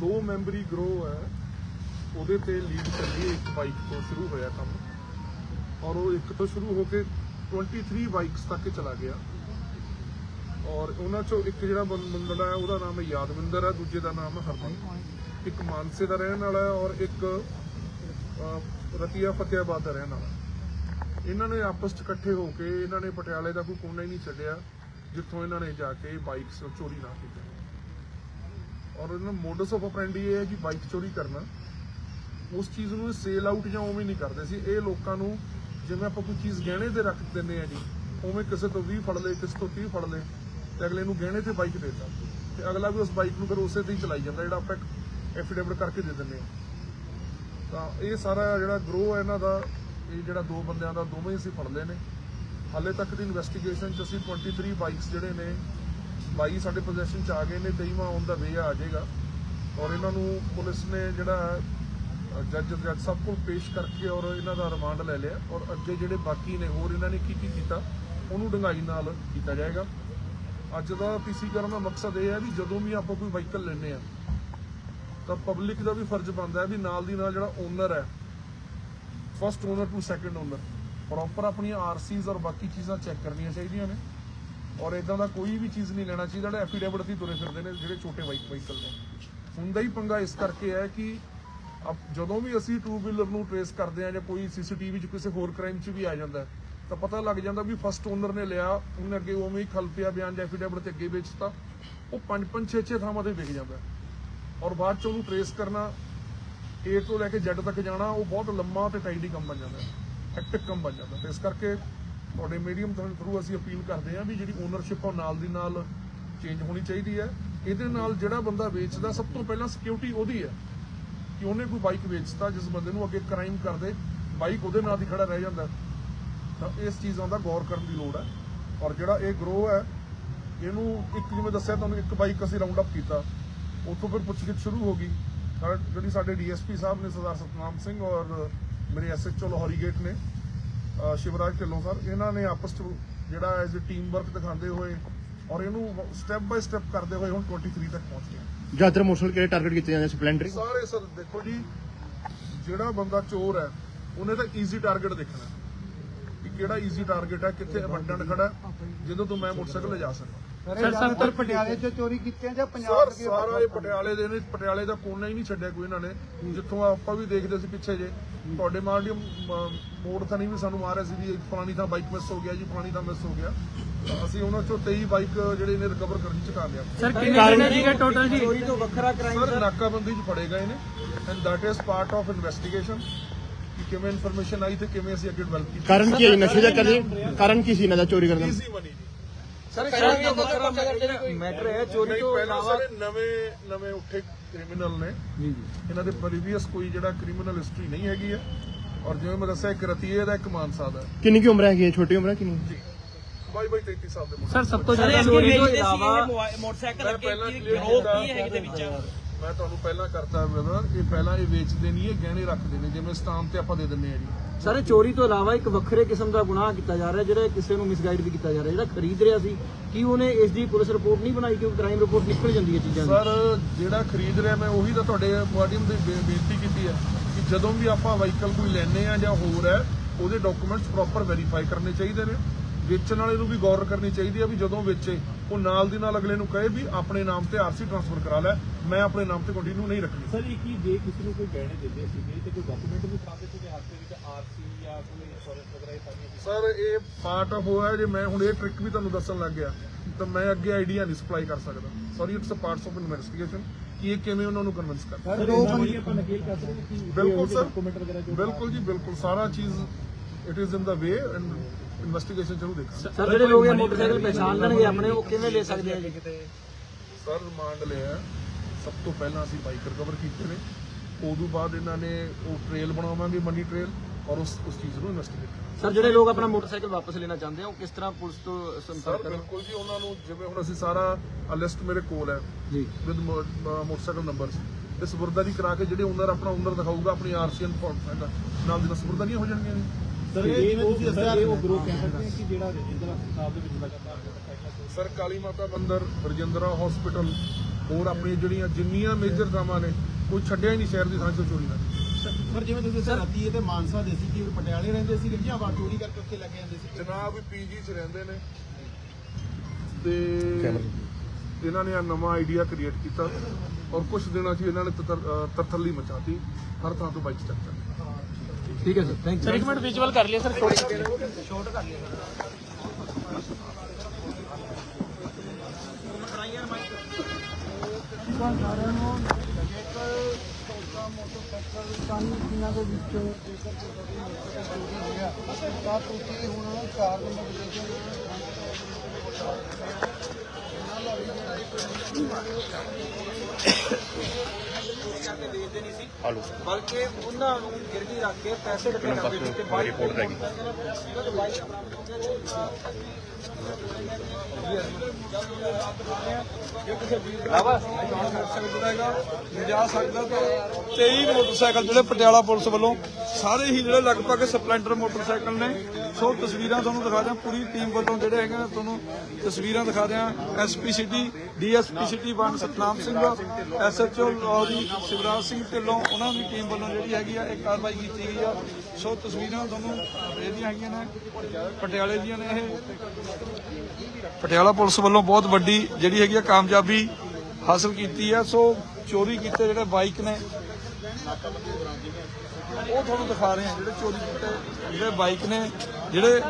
ਦੋ ਮੈਂਬਰੀ ਗਰੋਹ ਹੈ, ਉਹਦੇ ਤੇ ਲੀਡ ਚੱਲੀ ਇੱਕ ਬਾਈਕ ਤੋਂ ਸ਼ੁਰੂ ਹੋਇਆ ਕੰਮ। ਔਰ ਉਹ ਇੱਕ ਤੋਂ ਸ਼ੁਰੂ ਹੋ ਕੇ 23 ਬਾਈਕਸ ਤੱਕ ਚਲਾ ਗਿਆ। ਔਰ ਉਹਨਾਂ ਚੋਂ ਇੱਕ ਜਿਹੜਾ ਬੰ- ਬੰਦਾ ਹੈ, ਉਹਦਾ ਨਾਮ ਹੈ ਯਾਦਵਿੰਦਰ ਹੈ, ਦੂਜੇ ਦਾ ਨਾਮ ਹੈ ਹਰਮਨ। ਇੱਕ ਮਾਨਸੇ ਦਾ ਰਹਿਣ ਵਾਲਾ ਹੈ ਔਰ ਇੱਕ ਰਤੀਆ ਫਤਿਆਬਾਦ ਦਾ ਰਹਿਣ ਵਾਲਾ। ਇਹਨਾਂ ਨੇ ਆਪਸ ਚ ਇਕੱਠੇ ਹੋ ਕੇ ਇਹਨਾਂ ਨੇ ਪਟਿਆਲੇ ਦਾ ਕੋਈ ਕੋਨਾ ਹੀ ਨਹੀਂ ਛੱਡਿਆ, ਜਿੱਥੋਂ ਇਹਨਾਂ ਨੇ ਜਾ ਕੇ ਬਾਈਕਸ ਚੋਰੀ ਨਾ ਕੀਤੀ। ਔਰ ਇਹਨਾਂ ਮੋਡਸ ਆਫ ਆਪਰੈਂਡੀ ਇਹ ਹੈ ਕਿ ਬਾਈਕ ਚੋਰੀ ਕਰਨਾ। ਉਸ ਚੀਜ਼ ਨੂੰ ਸੇਲ ਆਊਟ ਜਾਂ ਉਵੇਂ ਨਹੀਂ ਕਰਦੇ ਸੀ। ਇਹ ਲੋਕਾਂ ਨੂੰ ਜਿਵੇਂ ਆਪਾਂ ਕੋਈ ਚੀਜ਼ ਗਹਿਣੇ ਤੇ ਰੱਖ ਦਿੰਦੇ ਆ ਜੀ, ਉਵੇਂ ਕਿਸੇ ਤੋਂ 20 ਫੜ ਲਏ, ਕਿਸੇ ਤੋਂ 30 ਫੜ ਲਏ ਤੇ ਅਗਲੇ ਨੂੰ ਗਹਿਣੇ ਤੇ ਬਾਈਕ ਦੇ ਦਿੱਤਾ। ਤੇ ਅਗਲਾ ਵੀ ਉਸ ਬਾਈਕ ਨੂੰ ਫਿਰ ਉਸੇ ਤੇ ਹੀ ਚਲਾਈ ਜਾਂਦਾ, ਜਿਹੜਾ ਆਪਾਂ ਐਫੀਡੇਵਿਟ ਕਰਕੇ ਦੇ ਦਿੰਦੇ ਆ ਤਾਂ ਇਹ ਸਾਰਾ ਜਿਹੜਾ ਗਰੋ ਹੈ ਇਹਨਾਂ ਦਾ, ਇਹ ਜਿਹੜਾ ਦੋ ਬੰਦਿਆਂ ਦਾ, ਦੋਵੇਂ ਹੀ ਅਸੀਂ ਫੜ ਲਏ ਨੇ। ਹਾਲੇ ਤੱਕ ਦੀ ਇਨਵੈਸਟੀਗੇਸ਼ਨ ਚ ਅਸੀਂ 23 ਬਾਈਕਸ ਜਿਹੜੇ ਨੇ 22 ਸਾਡੇ ਪੋਜੀਸ਼ਨ ਚ ਆ ਗਏ ਨੇ 23ਵਾਂ ਔਨ ਦਾ ਵੇ ਆ ਜਾਏਗਾ। ਔਰ ਇਹਨਾਂ ਨੂੰ ਪੁਲਿਸ ਨੇ ਜਿਹੜਾ ਜੱਜ ਜੱਜ ਸਭ ਕੋਲ ਪੇਸ਼ ਕਰਕੇ ਔਰ ਇਹਨਾਂ ਦਾ ਰਿਮਾਂਡ ਲੈ ਲਿਆ। ਔਰ ਅੱਗੇ ਜਿਹੜੇ ਬਾਕੀ ਨੇ, ਹੋਰ ਇਹਨਾਂ ਨੇ ਕੀ ਕੀ ਕੀਤਾ, ਉਹਨੂੰ ਡੰਗਾਈ ਨਾਲ ਕੀਤਾ ਜਾਏਗਾ। ਅੱਜ ਦਾ ਪੀਸੀ ਕਰਨ ਦਾ ਮਕਸਦ ਇਹ ਹੈ ਵੀ ਜਦੋਂ ਵੀ ਆਪਾਂ ਕੋਈ ਵਹੀਕਲ ਲੈਂਦੇ ਆ ਤਾਂ ਪਬਲਿਕ ਦਾ ਵੀ ਫਰਜ਼ ਬਣਦਾ ਹੈ ਵੀ ਨਾਲ ਦੀ ਨਾਲ ਜਿਹੜਾ ਓਨਰ ਹੈ first owner two second owner proper ਆਪਣੀਆਂ ਆਰਸੀਜ਼ ਔਰ ਬਾਕੀ ਚੀਜ਼ਾਂ ਚੈੱਕ ਕਰਨੀਆਂ ਚਾਹੀਦੀਆਂ ਨੇ। ਔਰ ਇਦਾਂ ਦਾ ਕੋਈ ਵੀ ਚੀਜ਼ ਨਹੀਂ ਲੈਣਾ ਚਾਹੀਦਾ, ਜਿਹੜਾ ਐਫੀਡੇਵਿਟ ਦੀ ਤੁਰੇ ਫਿਰਦੇ ਨੇ, ਜਿਹੜੇ ਛੋਟੇ ਬਾਈਕ ਵਹੀਕਲ ਨੇ। ਹੁੰਦਾ ਹੀ ਪੰਗਾ ਇਸ ਕਰਕੇ ਹੈ ਕਿ ਅਬ- ਜਦੋਂ ਵੀ ਅਸੀਂ ਟੂ ਵੀਲਰ ਨੂੰ ਟਰੇਸ ਕਰਦੇ ਆ ਜਾਂ ਕੋਈ ਸੀਸੀਟੀਵੀ 'ਚ ਕਿਸੇ ਹੋਰ ਕ੍ਰਾਈਮ 'ਚ ਵੀ ਆ ਜਾਂਦਾ ਤਾਂ ਪਤਾ ਲੱਗ ਜਾਂਦਾ ਵੀ ਫਸਟ ਓਨਰ ਨੇ ਲਿਆ, ਉਹਨੇ ਅੱਗੇ ਉਵੇਂ ਹੀ ਖਲਪਿਆ ਬਿਆਨ ਜਾਂ ਐਫੀਡੇਵਿਟ ਤੇ ਅੱਗੇ ਵੇਚਤਾ, ਉਹ ਪੰਜ ਪੰਜ ਛੇ ਛੇ ਥਾਵਾਂ ਤੇ ਵਿਕ ਜਾਂਦਾ ਔਰ ਬਾਅਦ ਚ ਉਹਨੂੰ ਟਰੇਸ ਕਰਨਾ, A ਤੋਂ ਲੈ ਕੇ Z ਤੱਕ ਜਾਣਾ, ਉਹ ਬਹੁਤ ਲੰਮਾ ਤੇ ਟਾਈਡੀ ਕੰਮ ਬਣ ਜਾਂਦਾ ਹੈ। ਹੈਕਟਿਕ ਕੰਮ ਬਣ ਜਾਂਦਾ ਤੇ ਇਸ ਕਰਕੇ ਤੁਹਾਡੇ ਮੀਡੀਅਮ ਤੋਂ ਥਰੂ ਅਸੀਂ ਅਪੀਲ ਕਰਦੇ ਹਾਂ ਵੀ ਜਿਹੜੀ ਓਨਰਸ਼ਿਪ ਆ ਉਹ ਨਾਲ ਦੀ ਨਾਲ ਚੇਂਜ ਹੋਣੀ ਚਾਹੀਦੀ ਹੈ। ਇਹਦੇ ਨਾਲ ਜਿਹੜਾ ਬੰਦਾ ਵੇਚਦਾ, ਸਭ ਤੋਂ ਪਹਿਲਾਂ ਸਿਕਿਉਰਿਟੀ ਉਹਦੀ ਹੈ ਕਿ ਉਹਨੇ ਕੋਈ ਬਾਈਕ ਵੇਚਤਾ, ਜਿਸ ਬੰਦੇ ਨੂੰ ਅੱਗੇ ਕ੍ਰਾਈਮ ਕਰਦੇ ਬਾਈਕ ਉਹਦੇ ਨਾਲ ਹੀ ਖੜਾ ਰਹਿ ਜਾਂਦਾ। ਤਾਂ ਇਸ ਚੀਜ਼ਾਂ ਦਾ ਗੌਰ ਕਰਨ ਦੀ ਲੋੜ ਹੈ। ਔਰ ਜਿਹੜਾ ਇਹ ਗਰੋ ਹੈ, ਇਹਨੂੰ ਇੱਕ ਜਿਵੇਂ ਦੱਸਿਆ ਤੁਹਾਨੂੰ, ਇੱਕ ਬਾਈਕ ਅਸੀਂ ਰਾਉਂਡ ਅਪ ਕੀਤਾ। ਉੱਥੋਂ ਫਿਰ ਪੁੱਛਗਿੱਛ ਸ਼ੁਰੂ ਹੋ ਗਈ। ਤਾਂ ਜਿਹੜੀ ਸਾਡੇ ਡੀਐਸਪੀ ਸਾਹਿਬ ਨੇ ਸਰਦਾਰ ਸਤਨਾਮ ਸਿੰਘ ਔਰ ਮੇਰੇ ਐਸਐਚਓ ਲਾਹੌਰੀ ਗੇਟ ਨੇ ਸ਼ਿਵਰਾਜ ਢਿੱਲੋਂ ਸਰ ਇਹਨਾਂ ਨੇ ਆਪਸ ਚ ਜਿਹੜਾ ਐਜ਼ ਅ ਟੀਮ ਵਰਕ ਦਿਖਾਉਂਦੇ ਹੋਏ ਔਰ ਇਹਨੂੰ ਸਟੈਪ ਬਾਈ ਸਟੈਪ ਕਰਦੇ ਹੋਏ ਹੁਣ 23 ਤੱਕ ਪਹੁੰਚ ਗਏ ਜ਼ਿਆਦਾਤਰ ਮੋਟਰਸਾਈਕਲ ਕਿਹੜੇ ਟਾਰਗੇਟ ਕੀਤੇ ਜਾਂਦੇ ਸਪਲੈਂਡਰ? ਸਾਰੇ ਸਰ ਦੇਖੋ ਜੀ ਜਿਹੜਾ ਬੰਦਾ ਚੋਰ ਹੈ ਉਹਨੇ ਤਾਂ ਈਜ਼ੀ ਟਾਰਗੇਟ ਦੇਖਣਾ ਕਿ ਕਿਹੜਾ ਈਜ਼ੀ ਟਾਰਗੇਟ ਹੈ ਕਿੱਥੇ ਅਬੰਡੈਂਟ ਖੜਾ ਹੈ, ਜਿਹਦੇ ਤੋਂ ਮੈਂ ਮੋਟਰਸਾਈਕਲ ਲਿਜਾ ਸਕਾਂ ਸਰ ਸਰ ਪਟਿਆਲੇ ਚ ਚੋਰੀ ਕੀਤੀਆਂ ਜਾਂ ਸਰ ਪੰਜਾਬ ਦੇ ਸਾਰਾ ਇਹ ਪਟਿਆਲੇ ਦੇ ਨੇ ਪਟਿਆਲੇ ਦਾ ਕੋਨਾ ਹੀ ਨਹੀਂ ਛੱਡਿਆ ਕੋਈ ਇਹਨਾਂ ਨੇ। ਜਿੱਥੋਂ ਆਪਾਂ ਵੀ ਦੇਖਦੇ ਸੀ ਪਿੱਛੇ ਜੇ। ਤੁਹਾਡੇ ਮਾਰਡੀਅਮ ਮੋੜ ਤਾਂ ਨਹੀਂ ਵੀ ਸਾਨੂੰ ਮਾਰਿਆ ਸੀ ਵੀ ਫਲਾਣੀ ਥਾਂ ਬਾਈਕ ਮਿਸ ਹੋ ਗਿਆ ਜੀ ਫਲਾਣੀ ਥਾਂ ਮਿਸ ਹੋ ਗਿਆ। ਤਾਂ ਅਸੀਂ ਉਹਨਾਂ ਚੋਂ 23 ਬਾਈਕ ਜਿਹੜੇ ਨੇ ਰਿਕਵਰ ਕਰਨ ਚ ਕਰ ਲਿਆ। ਸਰ ਕਿੰਨੇ ਜਣੇ ਸੀਗੇ ਟੋਟਲ ਜੀ? ਚੋਰੀ ਤੋਂ ਵੱਖਰਾ ਕ੍ਰਾਈਮ ਸਰ ਨਾਕਾਬੰਦੀ ਚ ਫੜੇ ਗਏ ਨੇ। And that is part of investigation ਕਿ ਕਿਵੇਂ ਇਨਫੋਰਮੇਸ਼ਨ ਆਈ ਤੇ ਕਿਵੇਂ ਅਸੀਂ ਅੱਗੇ ਡਿਵੈਲਪ ਕੀਤੀ। ਕਾਰਨ ਕੀ ਹੈ? ਨਸ਼ੇ ਦਾ ਕਦੇ ਕਾਰਨ ਕੀ ਸੀ ਇਹਨਾਂ ਦਾ ਚੋਰੀ ਕਰਨ ਦਾ? ਈਜ਼ੀ ਮਨੀ ਜੀ ਸਰ ਚੋਰੀ ਤੋਂ ਵੱਖਰਾ ਮੈਟਰ ਹੈ ਚੋਰੀ ਤੋਂ ਇਲਾਵਾ ਸਾਰੇ ਨਵੇਂ ਨਵੇਂ ਉੱਠੇ ਕ੍ਰਿਮੀਨਲ ਨੇ। ਜੀ ਜੀ। ਇਹਨਾਂ ਦੇ ਪ੍ਰੀਵੀਅਸ ਕੋਈ ਜਿਹੜਾ ਕ੍ਰਿਮੀਨਲ ਹਿਸਟਰੀ ਨਹੀਂ ਹੈਗੀ ਹੈ ਔਰ ਜਿਵੇਂ ਮੈਂ ਦੱਸਿਆ ਇੱਕ ਰਤੀਏ ਦਾ ਇੱਕ ਮਾਨਸਾ ਦਾ। ਕਿੰਨੀ ਕੀ ਉਮਰ ਹੈਗੀ ਹੈ? ਛੋਟੀ ਉਮਰ ਹੈ ਕਿੰਨੀ? ਜੀ। ਬਾਈ ਬਾਈ 33 ਸਾਲ ਦੇ ਮੁੰਡੇ। ਸਰ ਸਭ ਤੋਂ ਜ਼ਿਆਦਾ ਚੋਰੀ ਤੋਂ ਇਲਾਵਾ ਇਹ ਮੋਟਰਸਾਈਕਲ ਅੱਗੇ ਗਰੋਹ ਕੀਤਾ। ਕੀ ਹੈ ਇਹਦੇ ਵਿੱਚ? ਮੈਂ ਤੁਹਾਨੂੰ ਪਹਿਲਾਂ ਕਰਤਾ ਬ੍ਰਦਰ ਇਹ ਪਹਿਲਾਂ ਇਹ ਵੇਚਦੇ ਨਹੀਂ ਇਹ ਗਹਿਣੇ ਰੱਖਦੇ ਨੇ ਜਿਵੇਂ ਸਟਾਮ ਤੇ ਆਪਾਂ ਦੇ ਦਿੰਨੇ ਆ ਜੀ। ਸਰ ਚੋਰੀ ਤੋਂ ਇਲਾਵਾ ਇੱਕ ਵੱਖਰੇ ਕਿਸਮ ਦਾ ਗੁਨਾਹ ਕੀਤਾ ਜਾ ਰਿਹਾ ਜਿਹੜਾ ਕਿਸੇ ਨੂੰ ਮਿਸਗਾਈਡ ਵੀ ਕੀਤਾ ਜਾ ਰਿਹਾ ਜਿਹੜਾ ਖਰੀਦ ਰਿਹਾ ਸੀ। ਕੀ ਉਹਨੇ ਇਸ ਦੀ ਪੁਲਿਸ ਰਿਪੋਰਟ ਨਹੀਂ ਬਣਾਈ ਕਿਉਂਕਿ ਕ੍ਰਾਈਮ ਰਿਪੋਰਟ ਨਿਕਲ ਜਾਂਦੀ ਹੈ ਚੀਜ਼ਾਂ ਦੀ? ਸਰ ਜਿਹੜਾ ਖਰੀਦ ਰਿਹਾ ਮੈਂ ਉਹੀ ਤਾਂ ਤੁਹਾਡੇ ਮਾਧਿਅਮ ਦੇ ਬੇਨਤੀ ਕੀਤੀ ਹੈ ਕਿ ਜਦੋਂ ਵੀ ਆਪਾਂ ਵਹੀਕਲ ਕੋਈ ਲੈਨੇ ਆ ਜਾਂ ਹੋਰ ਹੈ ਉਹਦੇ ਡਾਕੂਮੈਂਟਸ ਪ੍ਰੋਪਰ ਵੈਰੀਫਾਈ ਕਰਨੇ ਚਾਹੀਦੇ ਨੇ। ਵੇਚਣ ਵਾਲੇ ਨੂੰ ਵੀ ਗੌਰ ਕਰਨੀ ਚਾਹੀਦੀ ਹੈ ਵੀ ਜਦੋਂ ਵੇਚੇ। ਉਹ ਨਾਲ ਦੀ ਨਾਲ ਅਗਲੇ ਨੂੰ ਕਹੇ ਵੀ ਆਪਣੇ ਨਾਮ ਤੇ ਆਰਸੀ ਟ੍ਰਾਂਸਫਰ ਕਰਾ ਲੈ। ਮੈਂ ਆਪਣੇ ਨਾਮ ਤੇ ਕੰਟੀਨਿਊ ਨਹੀਂ ਰੱਖਣੀ। ਸਰ ਇਹ ਕੀ ਜੇ ਕਿਸੇ ਨੂੰ ਕੋਈ ਗਹਿਣੇ ਦਿੰਦੇ ਸੀਗੇ ਤੇ ਕੋਈ ਡਾਕੂਮੈਂਟ ਵੀ ਦਿਖਾਉਂਦੇ ਸੀਗੇ ਹੱਥ ਦੇ ਵਿੱਚ ਆਰਸੀ ਜਾਂ ਕੋਈ ਇੰਸ਼ੋਰੈਂਸ ਵਗੈਰਾ ਇਹ ਸਾਰੀਆਂ ਸਰ ਇਹ ਪਾਰਟ ਆਫ ਹੋਇਆ ਜੇ ਮੈਂ ਹੁਣ ਇਹ ਟ੍ਰਿਕ ਵੀ ਤੁਹਾਨੂੰ ਦੱਸਣ ਲੱਗ ਗਿਆ ਤਾਂ ਮੈਂ ਅੱਗੇ ਆਈਡੀਆ ਨਹੀਂ ਸਪਲਾਈ ਕਰ ਸਕਦਾ। Sorry it's a parts of investigation ਕਿ ਇਹ ਕਿਵੇਂ ਉਹਨਾਂ ਨੂੰ ਕਨਵਿੰਸ ਕਰ ਸਰ ਦੋ ਬੰਦੇ ਆਪਾਂ ਨਕੇਲ ਕਰ ਸਕਦੇ ਕਿ ਬਿਲਕੁਲ ਸਰ। ਡਾਕੂਮੈਂਟ ਵਗੈਰਾ ਜੋ ਬਿਲਕੁਲ ਜੀ ਬਿਲਕੁਲ। ਸਾਰਾ ਚੀਜ਼ it is in the way and investigation ਜ਼ਰੂਰ ਦੇਖਾਂਗੇ। ਸਰ ਜਿਹੜੇ ਲੋਕ ਇਹ ਮੋਟਰਸਾਈਕਲ ਪਛਾਣ ਲੈਣਗੇ ਆਪਣੇ ਉਹ ਕਿਵੇਂ ਲੈ ਸਕਦੇ ਆ ਜੀ? ਸਰ ਰਿਮਾਂਡ ਲਿਆ। ਸਭ ਤੋਂ ਪਹਿਲਾਂ ਅਸੀਂ ਬਾਈਕ ਰਿਕਵਰ ਕੀਤੇ ਨੇ। ਉਦੋਂ ਬਾਅਦ ਇਹਨਾਂ ਨੇ ਉਹ ਟ੍ਰੇਲ ਬਣਾਵਾਂਗੇ ਮਨੀ ਟ੍ਰੇਲ ਔਰ ਉਸ ਉਸ ਚੀਜ਼ ਨੂੰ ਇਨਵੈਸਟੀਗੇਟ ਕਰਾਂਗੇ। ਸਰ ਜਿਹੜੇ ਲੋਕ ਆਪਣਾ ਮੋਟਰਸਾਈਕਲ ਵਾਪਸ ਲੈਣਾ ਚਾਹੁੰਦੇ ਆ ਉਹ ਕਿਸ ਤਰ੍ਹਾਂ ਪੁਲਿਸ ਤੋਂ ਸੰਪਰਕ ਕਰਨ ਬਿਲਕੁਲ ਜੀ ਉਹਨਾਂ ਨੂੰ ਜਿਵੇਂ ਹੁਣ ਅਸੀਂ ਸਾਰਾ ਲਿਸਟ ਮੇਰੇ ਕੋਲ ਹੈ। ਜੀ। ਵਿਦ ਮੋਟਰਸਾਈਕਲ ਨੰਬਰਸ ਤੇ ਸਬੁਰਦਾਰੀ ਕਰਾ ਕੇ ਜਿਹੜੇ ਓਨਰ ਆਪਣਾ ਓਨਰ ਦਿਖਾਊਗਾ ਆਪਣੀ ਆਰਸੀਐਨ ਫਾਰਮ ਨਾਲ ਦੀ ਨਾਲ ਸਬੁਰਦਾਰੀਆਂ ਹੋ ਜਾਣਗੀਆਂ ਸਰ ਇਹ ਤੁਸੀਂ ਦੱਸਿਆ ਇਹ ਉਹ ਗਰੁੱਪ ਕਹਿ ਸਕਦੇ ਹਾਂ ਕਿ ਜਿਹੜਾ ਰਜਿੰਦਰ ਸਾਹਿਬ ਦੇ ਵਿੱਚ ਲਗਾਤਾਰ ਮੋਟਰਸਾਈਕਲਾਂ ਤੋਂ ਸਰ ਕਾਲੀ ਮਾਤਾ ਮੰਦਿਰ ਰਜਿੰਦਰਾ ਹਸਪੀਟਲ ਹੋਰ ਆਪਣੀ ਜਿਹੜੀਆਂ ਜਿੰਨੀਆਂ ਮੇਜਰ ਥਾਵਾਂ ਨੇ ਕੋਈ ਛੱਡਿਆ ਹੀ ਨਹੀਂ ਸ਼ਹਿਰ ਦੀ ਥਾਂ 'ਚੋਂ ਚੋਰੀ ਦਾ। ਸਰ ਜਿਵੇਂ ਤੁਸੀਂ ਦੱਸਿਆ ਰਾਤੀ ਇਹ ਤੇ ਮਾਨਸਾ ਦੇ ਸੀ ਕਿ ਪਟਿਆਲੇ ਰਹਿੰਦੇ ਸੀ ਜਾਂ ਵਾ ਚੋਰੀ ਕਰਕੇ ਉੱਥੇ ਲੱਗ ਜਾਂਦੇ ਸੀ ਜਨਾਬ ਵੀ ਪੀਜੀ 'ਚ ਰਹਿੰਦੇ ਨੇ। ਤੇ ਇਹਨਾਂ ਨੇ ਆ ਨਵਾਂ ਆਈਡੀਆ ਕ੍ਰੀਏਟ ਕੀਤਾ ਔਰ ਕੁਝ ਦਿਨਾਂ 'ਚ ਇਹਨਾਂ ਨੇ ਤਰਥੱਲੀ ਮਚਾਤੀ ਹਰ ਥਾਂ ਤੋਂ ਬਾਈਕ ਚੱਕ ਚੱਕ ਠੀਕ ਹੈ ਸਰ ਥੈਂਕ ਸਰ ਇੱਕ ਮਿੰਟ ਵਿਜ਼ੂਅਲ ਕਰ ਲਿਆ ਸਰ ਸਾਰਿਆਂ ਨੂੰ ਸੌਦਾ ਮੋਟਰਸਾਈਕਲ ਕਾਨੀ ਦਿਨਾਂ ਦੇ ਵਿੱਚ ਜੇਕਰ ਕੋਈ ਮੋਟਰਸਾਈਕਲ ਚੋਰੀ ਹੋਇਆ ਤਾਂ ਤੁਸੀਂ ਹੁਣ 4 ਨੰਬਰ ਆਲੂ। ਬਲਕਿ ਉਹਨਾਂ ਨੂੰ ਗਿਰਵੀ ਰੱਖ ਕੇ ਪੈਸੇ ਇਕੱਠੇ ਕਰਦੇ ਸੀ ਤੇ ਬਾਈਕ ਰਿਪੋਰਟ ਰਹਿ ਗਈ ਜਾ ਸਕਦਾ ਤਾਂ 23 ਮੋਟਰਸਾਈਕਲ ਜਿਹੜੇ ਪਟਿਆਲਾ ਪੁਲਿਸ ਵੱਲੋਂ ਸਾਰੇ ਹੀ ਜਿਹੜੇ ਲਗਭਗ ਸਪਲੈਂਡਰ ਮੋਟਰਸਾਈਕਲ ਨੇ ਸੋ ਤਸਵੀਰਾਂ ਤੁਹਾਨੂੰ ਦਿਖਾ ਦਿਆਂ, ਪੂਰੀ ਟੀਮ ਵੱਲੋਂ ਜਿਹੜੇ ਹੈਗੇ ਨੇ, ਤੁਹਾਨੂੰ ਤਸਵੀਰਾਂ ਦਿਖਾ ਦਿਆਂ SP city DSP city one Satnam Singh SHO ji Shivraj Singh Dhillon, ਉਹਨਾਂ ਦੀ ਟੀਮ ਵੱਲੋਂ ਜਿਹੜੀ ਹੈਗੀ ਆ, ਇਹ ਕਾਰਵਾਈ ਕੀਤੀ ਗਈ ਆ। ਸੋ ਤਸਵੀਰਾਂ ਤੁਹਾਨੂੰ ਇਹਦੀਆਂ ਹੈਗੀਆਂ ਨੇ, ਪਟਿਆਲੇ ਦੀਆਂ ਨੇ ਇਹ। ਪਟਿਆਲਾ ਪੁਲਿਸ ਵੱਲੋਂ ਬਹੁਤ ਵੱਡੀ ਜਿਹੜੀ ਹੈਗੀ ਆ ਕਾਮਯਾਬੀ ਹਾਸਲ ਕੀਤੀ ਹੈ ਸੋ ਚੋਰੀ ਕੀਤੇ ਜਿਹੜੇ ਬਾਈਕ ਨੇ ਉਹ ਤੁਹਾਨੂੰ ਦਿਖਾ ਰਹੇ ਹਾਂ ਜਿਹੜੇ ਚੋਰੀ ਕੀਤੇ ਜਿਹੜੇ ਬਾਈਕ ਨੇ ਜਿਹੜੇ